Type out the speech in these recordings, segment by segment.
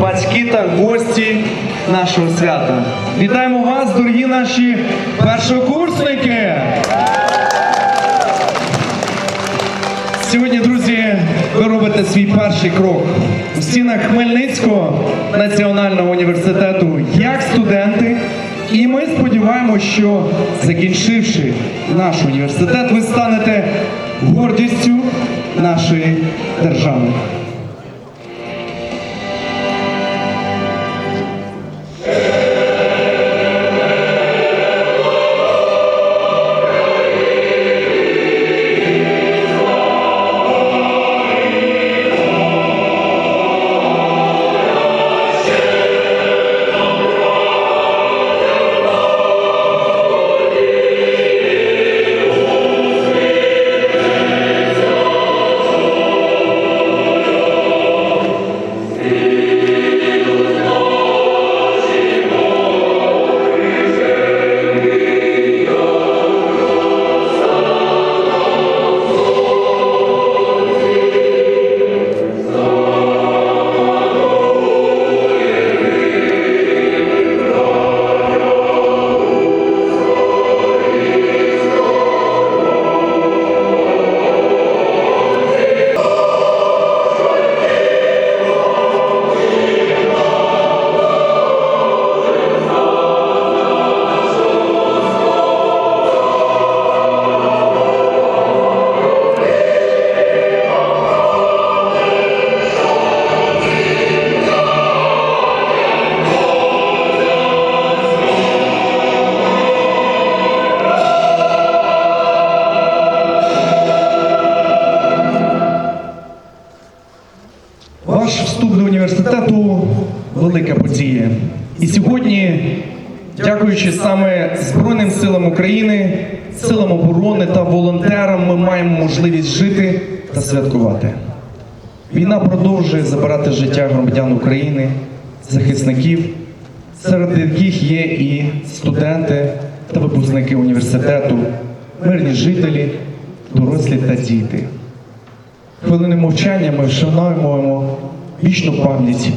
батьки та гості нашого свята. Вітаємо вас, дорогі наші першокурсники! Сьогодні, друзі, ви робите свій перший крок у стінах Хмельницького національного університету як студенти. І ми сподіваємося, що закінчивши наш університет, ви станете гордістю нашої держави. Дякуючи саме Збройним силам України, силам оборони та волонтерам, ми маємо можливість жити та святкувати. Війна продовжує забирати життя громадян України, захисників, серед яких є і студенти та випускники університету, мирні жителі, дорослі та діти. Хвилини мовчання ми вшановуємо вічну пам'ять.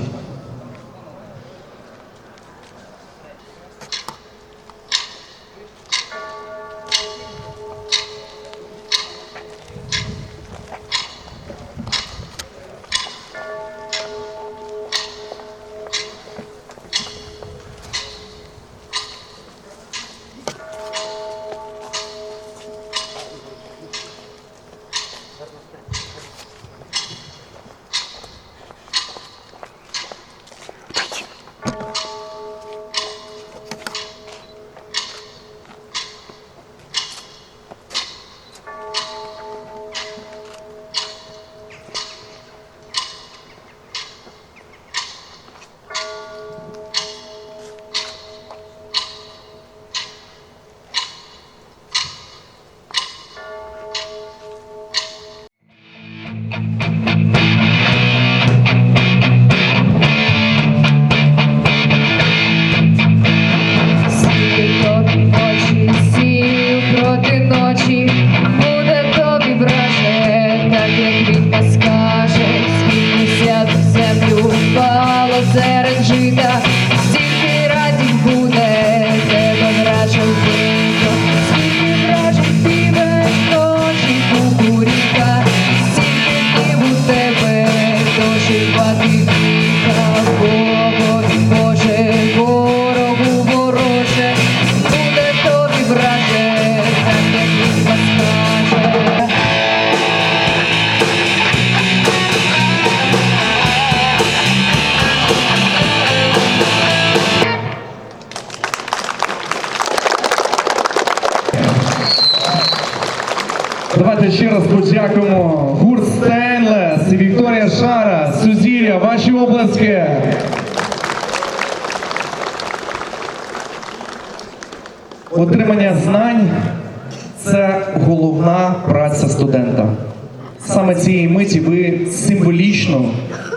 Цієї миті ви символічно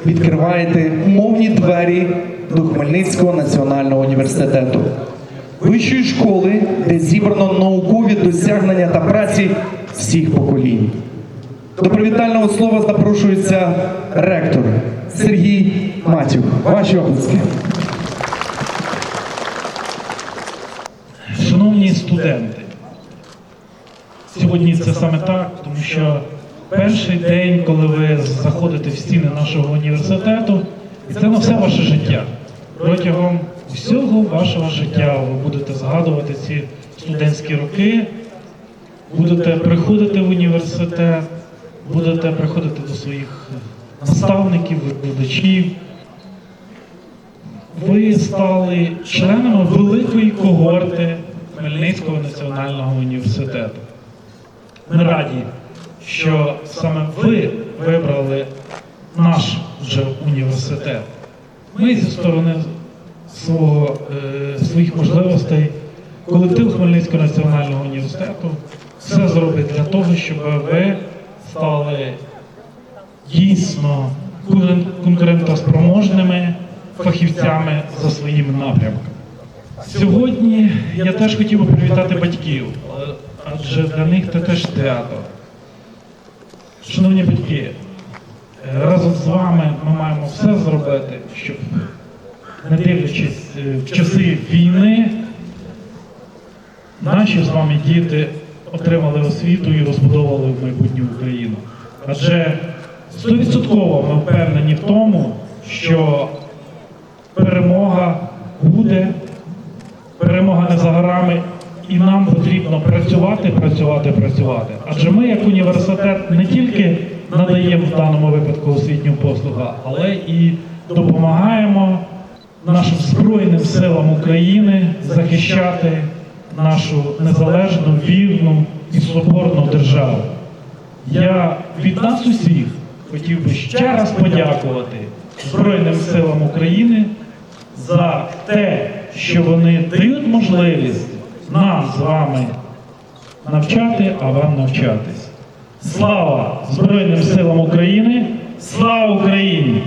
відкриваєте мовні двері до Хмельницького національного університету. вищої школи, де зібрано наукові досягнення та праці всіх поколінь. До привітального слова запрошується ректор Сергій Матюк. Ваші оплески. Шановні студенти, сьогодні це саме так, тому що перший день, коли ви заходите в стіни нашого університету, і це на все ваше життя. Протягом всього вашого життя ви будете згадувати ці студентські роки, будете приходити в університет, будете приходити до своїх наставників, викладачів, ви стали членами великої когорти Хмельницького національного університету. Ми раді, що саме ви вибрали наш вже університет. Ми зі сторони свого, е, своїх можливостей, колектив Хмельницького національного університету все зробить для того, щоб ви стали дійсно конкурен- конкурентоспроможними фахівцями за своїм напрямком. Сьогодні я теж хотів би привітати батьків, адже для них це теж театр. Шановні батьки, е, разом з вами ми маємо все зробити, щоб, не дивлячись е, в часи війни, наші з вами діти отримали освіту і розбудовували майбутню Україну. Адже стовідсотково ми впевнені в тому, що перемога буде, перемога не за горами, і нам потрібно працювати, працювати, працювати. Адже ми, як університет, не тільки надаємо в даному випадку освітню послугу, але і допомагаємо нашим Збройним силам України захищати нашу незалежну, вільну і соборну державу. Я від нас усіх хотів би ще раз подякувати Збройним силам України за те, що вони дають можливість нам з вами навчати, а вам навчатись. Слава Збройним силам України! Слава Україні!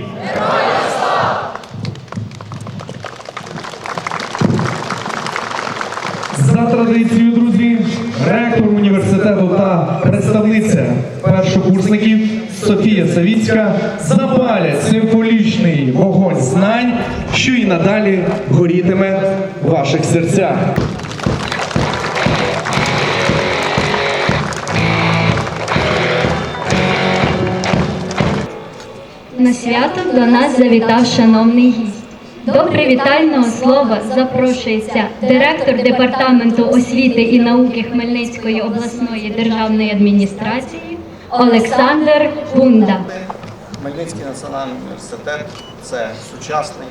За традицією, друзі, ректор університету та представниця першокурсників Софія Савіцька запалять символічний вогонь знань, що і надалі горітиме в ваших серцях. На свято до нас завітав шановний гість. До привітального слова запрошується директор департаменту освіти і науки Хмельницької обласної державної адміністрації Олександр Гунда. Хмельницький національний університет це сучасний,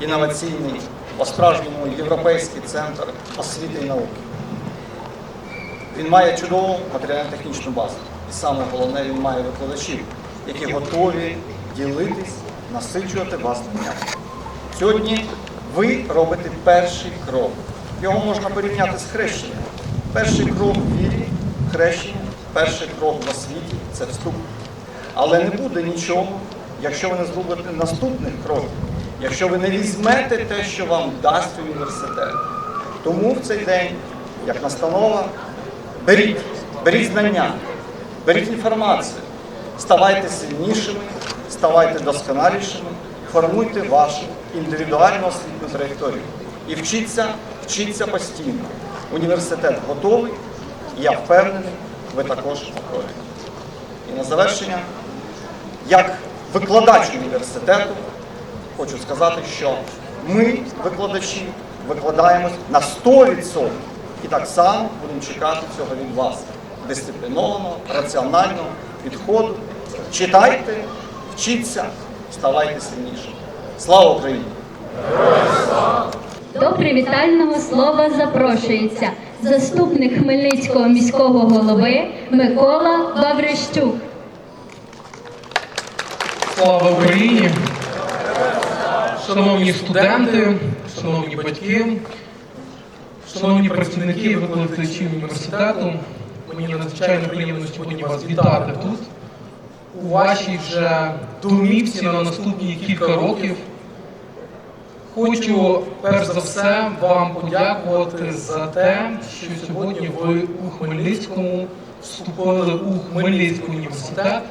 інноваційний, по-справжньому європейський центр освіти і науки. Він має чудову матеріально-технічну базу. І саме головне, він має викладачів, які готові ділитись, насичувати вас знаннями. Сьогодні ви робите перший крок. Його можна порівняти з хрещенням. Перший крок в вірі, хрещення, перший крок в освіті це вступ. Але не буде нічого, якщо ви не зробите наступних кроків, якщо ви не візьмете те, що вам дасть університет. Тому в цей день, як настанова, беріть, беріть знання, беріть інформацію, ставайте сильнішими, ставайте досконалішими, формуйте вашу індивідуальну освітню траєкторію. І вчіться, вчіться постійно. Університет готовий, я впевнений, ви також готові. І на завершення, як викладач університету, хочу сказати, що ми, викладачі, викладаємось на 100% і так само будемо чекати цього від вас. Дисциплінованого, раціонального підходу. Читайте, вчіться, ставайте сильнішими. Слава Україні! До привітального слова запрошується заступник Хмельницького міського голови Микола Баврищук. Слава Україні! Шановні студенти, шановні батьки, шановні працівники і викладачі університету, мені надзвичайно приємно сьогодні вас вітати тут, у вашій вже домівці на наступні кілька років. Хочу перш за все вам подякувати за те, що сьогодні ви у Хмельницькому вступили у Хмельницький університет.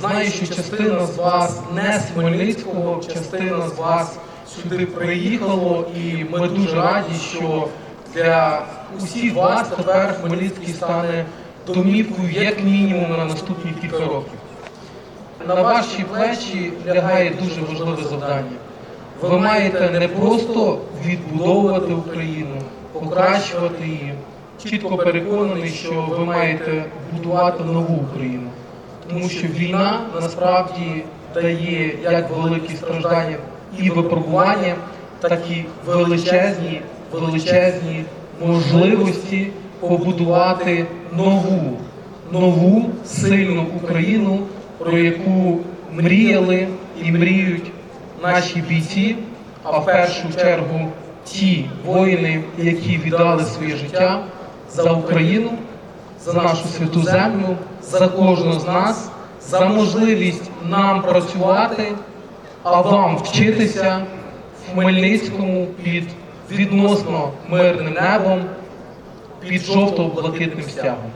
Знаю, що частина з вас не з Хмельницького, частина з вас сюди приїхало, і ми дуже раді, що для усіх вас тепер Хмельницький стане домівкою як мінімум на наступні кілька років. На ваші плечі лягає дуже важливе завдання. Ви маєте не просто відбудовувати Україну, покращувати її. Чітко переконаний, що ви маєте будувати нову Україну. Тому що війна насправді дає як великі страждання і випробування, так і величезні, величезні можливості побудувати нову, нову сильну Україну, про яку мріяли і мріють наші бійці, а в першу чергу ті воїни, які віддали своє життя за Україну, за нашу святу землю, за кожного з нас, за можливість нам працювати, а вам вчитися в Хмельницькому під відносно мирним небом, під жовто-блакитним стягом.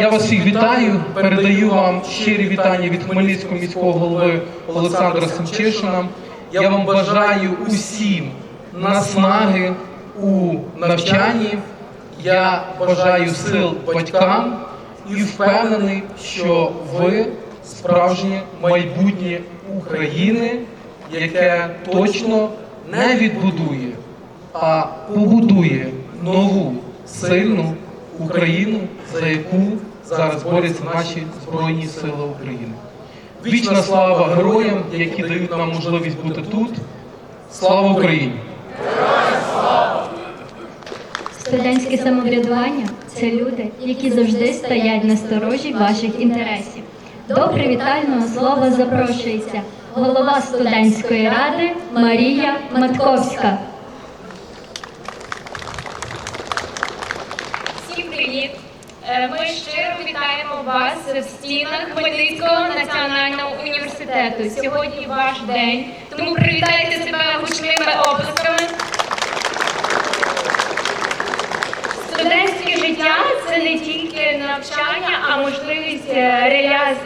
Я вас всіх вітаю, передаю вам щирі вітання від Хмельницького міського голови Олександра Семчишина. Я вам бажаю усім наснаги у навчанні. Я бажаю сил батькам і впевнений, що ви справжнє майбутнє України, яке точно не відбудує, а побудує нову сильну Україну, за яку зараз борються наші Збройні Сили України. Вічна слава героям, які дають нам можливість бути тут. Слава Україні! Студентське самоврядування це люди, які завжди стоять на сторожі ваших інтересів. До привітального слова запрошується голова студентської ради Марія Матковська. Всім привіт! Е, Ми щиро вітаємо вас в стінах Хмельницького національного університету. Сьогодні ваш день, тому привітайте себе гучними оплесками. Студентське життя це не тільки навчання, а можливість е,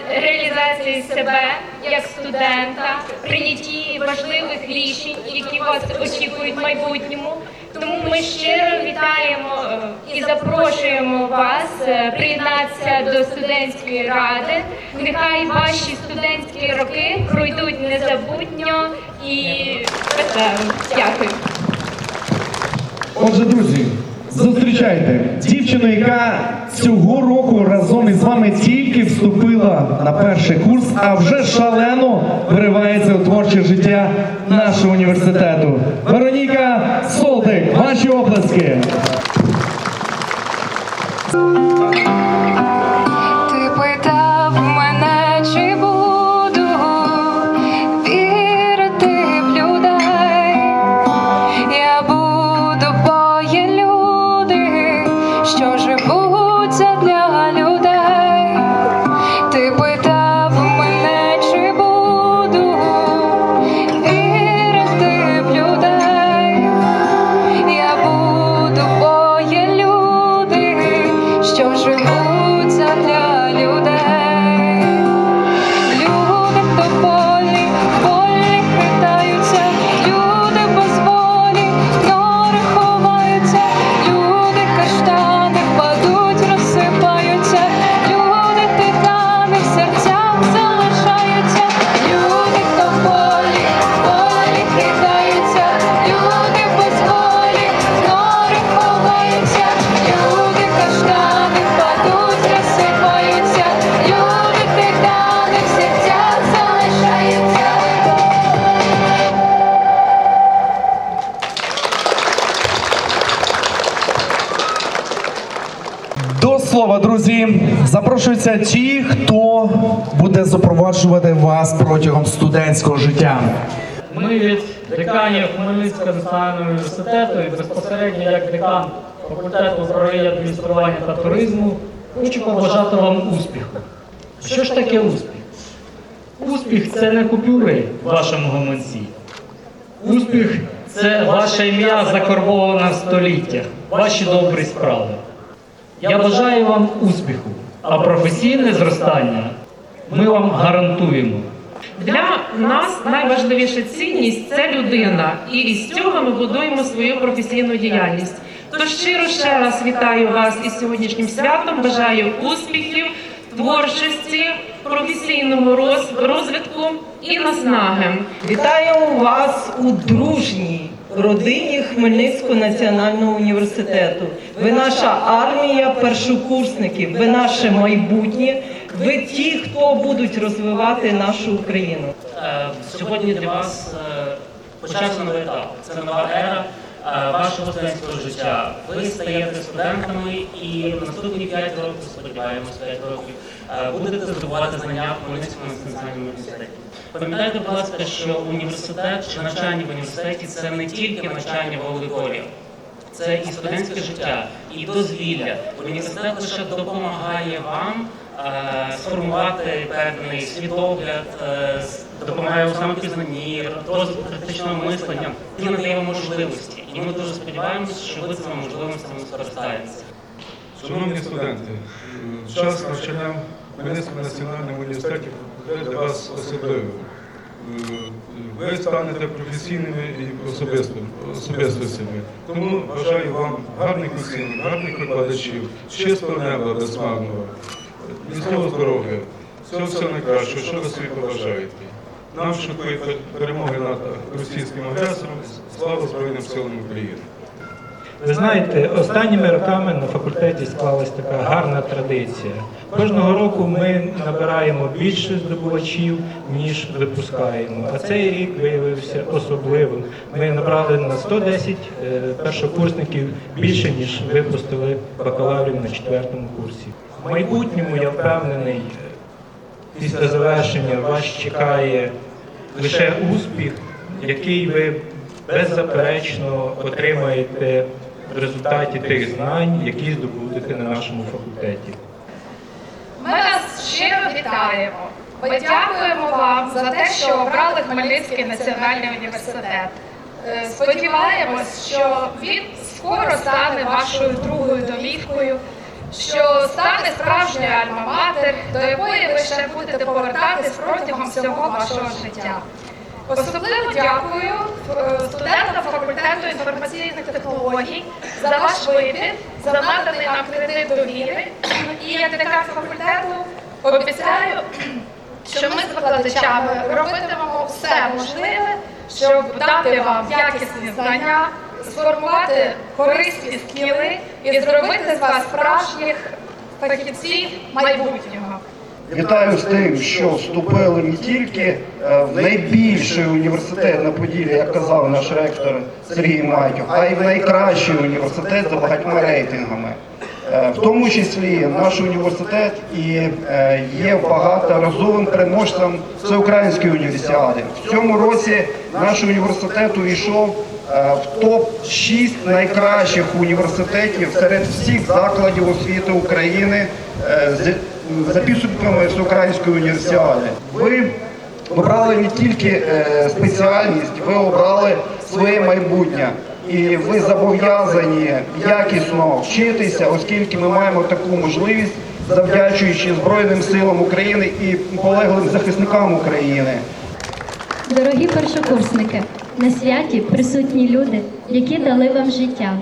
реалізації себе як студента, прийнятті важливих рішень, які вас очікують в майбутньому. Ми щиро вітаємо е, і запрошуємо вас е, приєднатися до студентської ради. Нехай ваші студентські роки пройдуть незабутньо і весело. Дякую. Отже, друзі, зустрічайте дівчину, яка цього року разом із вами тільки вступила на перший курс, а вже шалено виривається у творче життя нашого університету. Вероніка Солтик, ваші оплески. Студентського життя. Ми від деканів Хмельницького національного університету і безпосередньо як декан факультету управління адміністрування та туризму хочу побажати вам успіху. Що ж таке успіх? Успіх це не купюри в вашому гаманці. Успіх це ваше ім'я закарбоване в століттях, ваші добрі справи. Я бажаю вам успіху, а професійне зростання ми вам гарантуємо. Для нас найважливіша цінність це людина, і із цього ми будуємо свою професійну діяльність. Тож щиро ще раз вітаю вас із сьогоднішнім святом. Бажаю успіхів, творчості, професійного розвитку і наснаги. Вітаю вас у дружній родині Хмельницького національного університету. Ви наша армія першокурсників, ви наше майбутнє, ви ті, хто будуть розвивати нашу Україну. Е, Сьогодні для вас е, почався новий етап. Це нова ера е, вашого студентського життя. Ви стаєте студентами і наступні 5 років, сподіваємось, 5 років, будете здобувати знання в Хмельницькому національному університеті. Пам'ятайте, будь ласка, що університет чи навчання в університеті це не тільки навчання в аудиторії. Це і студентське життя, і дозвілля. Університет лише допомагає вам е, сформувати певний світогляд, е, допомагає у самопізнанні, розвитку критичного мислення і надає можливості. І ми дуже сподіваємося, що ви цими можливостями скористаєтеся. Шановні студенти, час навчання Хмельницькому національному університеті для вас особливим. Е, Ви станете професійними і особистостями. Тому бажаю вам гарних оцінок, гарних викладачів, чистого неба безмарного, міцного здоров'я, всього все найкращого, що ви собі побажаєте. Нам шукує перемоги над російським агресором. Слава Збройним силам України! Ви знаєте, останніми роками на факультеті склалась така гарна традиція. Кожного року ми набираємо більше здобувачів, ніж випускаємо. А цей рік виявився особливим. Ми набрали на 110 е, першокурсників більше, ніж випустили бакалаврів на четвертому курсі. В майбутньому я впевнений, після завершення вас чекає лише успіх, який ви беззаперечно отримаєте в результаті тих знань, які здобудете на нашому факультеті. Ми вас щиро вітаємо. Ми дякуємо вам за те, що обрали Хмельницький національний університет. Е, Сподіваємось, що він скоро стане вашою другою домівкою, що стане справжньою альма-матер, до якої ви ще будете повертатись протягом всього вашого життя. Особливо дякую е, студентам факультету інформаційних технологій за ваш вибір, за наданий нам кредит довіри. І як декан факультету обіцяю, що ми з викладачами робитимемо все можливе, щоб дати вам якісні знання, сформувати корисні скіли і зробити з вас справжніх фахівців майбутнього. Вітаю з тим, що вступили не тільки е, в найбільший університет на Поділлі, як казав наш ректор Сергій Матюх, а й в найкращий університет за багатьма рейтингами. Е, В тому числі наш університет і е, є багаторазовим переможцем всеукраїнської універсіади. В цьому році наш університет увійшов в топ 6 найкращих університетів серед всіх закладів освіти України за підсумками всеукраїнської універсіади. Ви обрали не тільки е, спеціальність, ви обрали своє майбутнє. І ви зобов'язані якісно вчитися, оскільки ми маємо таку можливість, завдячуючи Збройним силам України і полеглим захисникам України. Дорогі першокурсники, на святі присутні люди, які дали вам життя,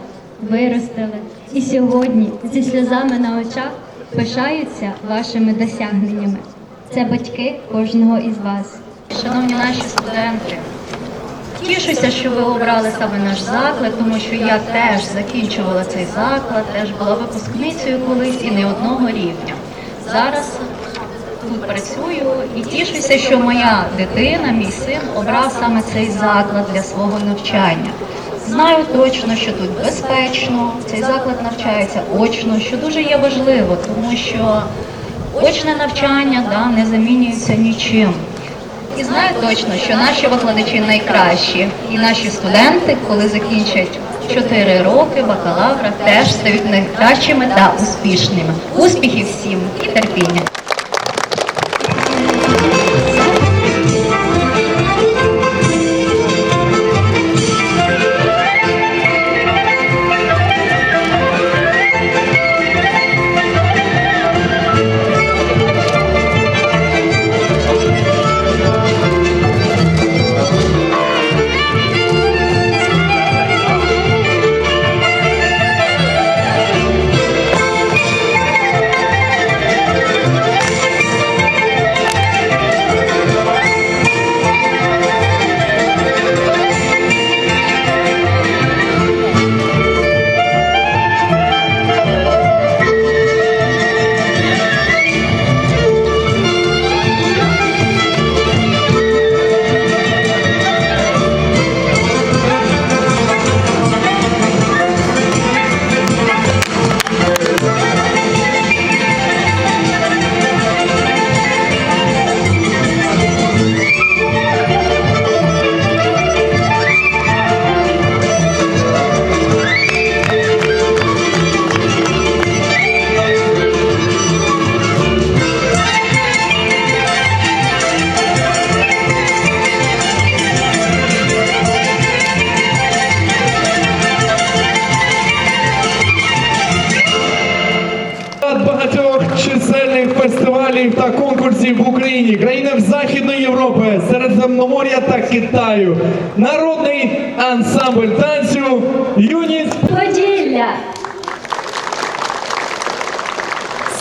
виростили і сьогодні зі сльозами на очах пишаються вашими досягненнями. Це батьки кожного із вас. Шановні наші студенти, тішуся, що ви обрали саме наш заклад, тому що я теж закінчувала цей заклад, теж була випускницею колись і не одного рівня. Зараз тут працюю і тішуся, що моя дитина, мій син обрав саме цей заклад для свого навчання. Знаю точно, що тут безпечно, цей заклад навчається очно, що дуже є важливо, тому що очне навчання да, не замінюється нічим. І знаю точно, що наші викладачі найкращі, і наші студенти, коли закінчать 4 роки бакалавра, теж стають найкращими та успішними. Успіхів всім і терпіння!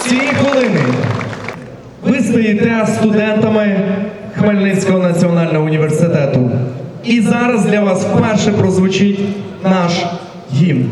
Цієї хвилини ви стоїте студентами Хмельницького національного університету. І зараз для вас вперше прозвучить наш гімн.